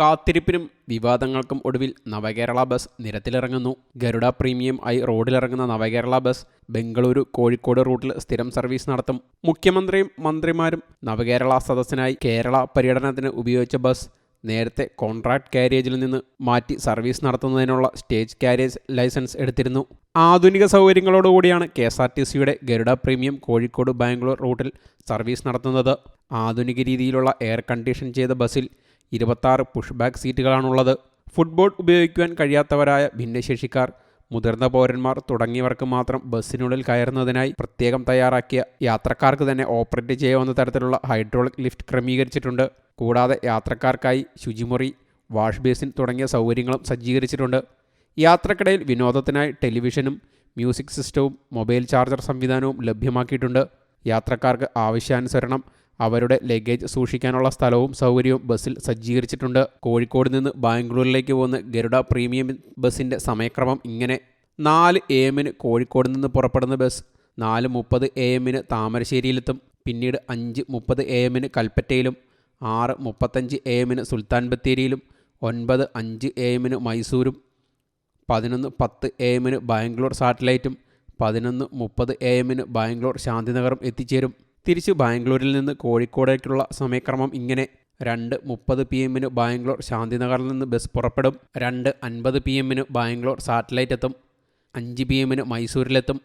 കാത്തിരിപ്പിനും വിവാദങ്ങൾക്കും ഒടുവിൽ നവകേരള ബസ് നിരത്തിലിറങ്ങുന്നു. ഗരുഡ പ്രീമിയം ആയി റോഡിലിറങ്ങുന്ന നവകേരള ബസ് ബംഗളൂരു കോഴിക്കോട് റൂട്ടിൽ സ്ഥിരം സർവീസ് നടത്തും. മുഖ്യമന്ത്രിയും മന്ത്രിമാരും നവകേരള സദസ്സിനായി കേരള പര്യടനത്തിന് ഉപയോഗിച്ച ബസ് നേരത്തെ കോൺട്രാക്ട് കാരേജിൽ നിന്ന് മാറ്റി സർവീസ് നടത്തുന്നതിനുള്ള സ്റ്റേജ് കാരേജ് ലൈസൻസ് എടുത്തിരുന്നു. ആധുനിക സൗകര്യങ്ങളോടുകൂടിയാണ് കെ എസ് ആർ ടി സിയുടെ ഗരുഡ പ്രീമിയം കോഴിക്കോട് ബാംഗ്ലൂർ റൂട്ടിൽ സർവീസ് നടത്തുന്നത്. ആധുനിക രീതിയിലുള്ള എയർ കണ്ടീഷൻ ചെയ്ത ബസ്സിൽ ഇരുപത്താറ് പുഷ് ബാക്ക് സീറ്റുകളാണുള്ളത്. ഫുട്ബോൾ ഉപയോഗിക്കുവാൻ കഴിയാത്തവരായ ഭിന്നശേഷിക്കാർ മുതിർന്ന പൗരന്മാർ തുടങ്ങിയവർക്ക് മാത്രം ബസ്സിനുള്ളിൽ കയറുന്നതിനായി പ്രത്യേകം തയ്യാറാക്കിയ യാത്രക്കാർക്ക് തന്നെ ഓപ്പറേറ്റ് ചെയ്യാവുന്ന തരത്തിലുള്ള ഹൈഡ്രോളിക് ലിഫ്റ്റ് ക്രമീകരിച്ചിട്ടുണ്ട്. കൂടാതെ യാത്രക്കാർക്കായി ശുചിമുറി വാഷ് ബേസിൻ തുടങ്ങിയ സൗകര്യങ്ങളും സജ്ജീകരിച്ചിട്ടുണ്ട്. യാത്രക്കിടയിൽ വിനോദത്തിനായി ടെലിവിഷനും മ്യൂസിക് സിസ്റ്റവും മൊബൈൽ ചാർജർ സംവിധാനവും ലഭ്യമാക്കിയിട്ടുണ്ട്. യാത്രക്കാർക്ക് ആവശ്യാനുസരണം അവരുടെ ലഗേജ് സൂക്ഷിക്കാനുള്ള സ്ഥലവും സൗകര്യവും ബസ്സിൽ സജ്ജീകരിച്ചിട്ടുണ്ട്. കോഴിക്കോട് നിന്ന് ബാംഗ്ലൂരിലേക്ക് പോകുന്ന ഗരുഡ പ്രീമിയം ബസ്സിന്റെ സമയക്രമം ഇങ്ങനെ. നാല് എ എമ്മിന് കോഴിക്കോട് നിന്ന് പുറപ്പെടുന്ന ബസ് നാല് മുപ്പത് എ എമ്മിന് താമരശ്ശേരിയിലെത്തും. പിന്നീട് അഞ്ച് മുപ്പത് എ എമ്മിന് കൽപ്പറ്റയിലും ആറ് മുപ്പത്തഞ്ച് എ എമ്മിന് സുൽത്താൻ ബത്തേരിയിലും ഒൻപത് അഞ്ച് എ എമ്മിന് മൈസൂരും പതിനൊന്ന് പത്ത് എ എമ്മിന് ബാംഗ്ലൂർ സാറ്റലൈറ്റും പതിനൊന്ന് മുപ്പത് എ എമ്മിന് ബാംഗ്ലൂർ ശാന്തിനഗറും എത്തിച്ചേരും. തിരിച്ച് ബാംഗ്ലൂരിൽ നിന്ന് കോഴിക്കോടേക്കുള്ള സമയക്രമം ഇങ്ങനെ. രണ്ട് മുപ്പത് പി എമ്മിന് ബാംഗ്ലൂർ ശാന്തിനഗറിൽ നിന്ന് ബസ് പുറപ്പെടും. രണ്ട് അൻപത് പി എമ്മിന് ബാംഗ്ലൂർ സാറ്റലൈറ്റ് എത്തും. അഞ്ച് പി എമ്മിന് മൈസൂരിലെത്തും.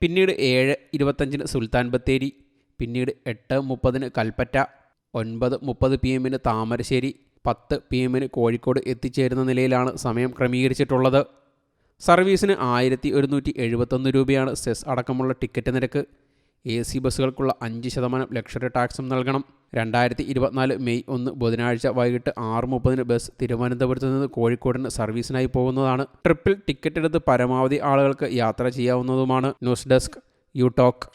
പിന്നീട് ഏഴ് ഇരുപത്തഞ്ചിന് സുൽത്താൻ ബത്തേരി. പിന്നീട് എട്ട് മുപ്പതിന് കൽപ്പറ്റ. ഒൻപത് മുപ്പത് പി എമ്മിന് താമരശ്ശേരി. പത്ത് പി എമ്മിന് കോഴിക്കോട് എത്തിച്ചേരുന്ന നിലയിലാണ് സമയം ക്രമീകരിച്ചിട്ടുള്ളത്. സർവീസിന് ആയിരത്തി ഒരുന്നൂറ്റി എഴുപത്തൊന്ന് രൂപയാണ് സെസ് അടക്കമുള്ള ടിക്കറ്റ് നിരക്ക്. എ സി ബസ്സുകൾക്കുള്ള അഞ്ച് ശതമാനം ലക്ഷറി ടാക്സും നൽകണം. രണ്ടായിരത്തി ഇരുപത്തിനാല് മെയ് ഒന്ന് ബുധനാഴ്ച വൈകിട്ട് ആറ് മുപ്പതിന് ബസ് തിരുവനന്തപുരത്ത് നിന്ന് കോഴിക്കോടിന് സർവീസിനായി പോകുന്നതാണ്. ട്രിപ്പിൽ ടിക്കറ്റ് എടുത്ത് പരമാവധി ആളുകൾക്ക് യാത്ര ചെയ്യാവുന്നതുമാണ്. News desk U talk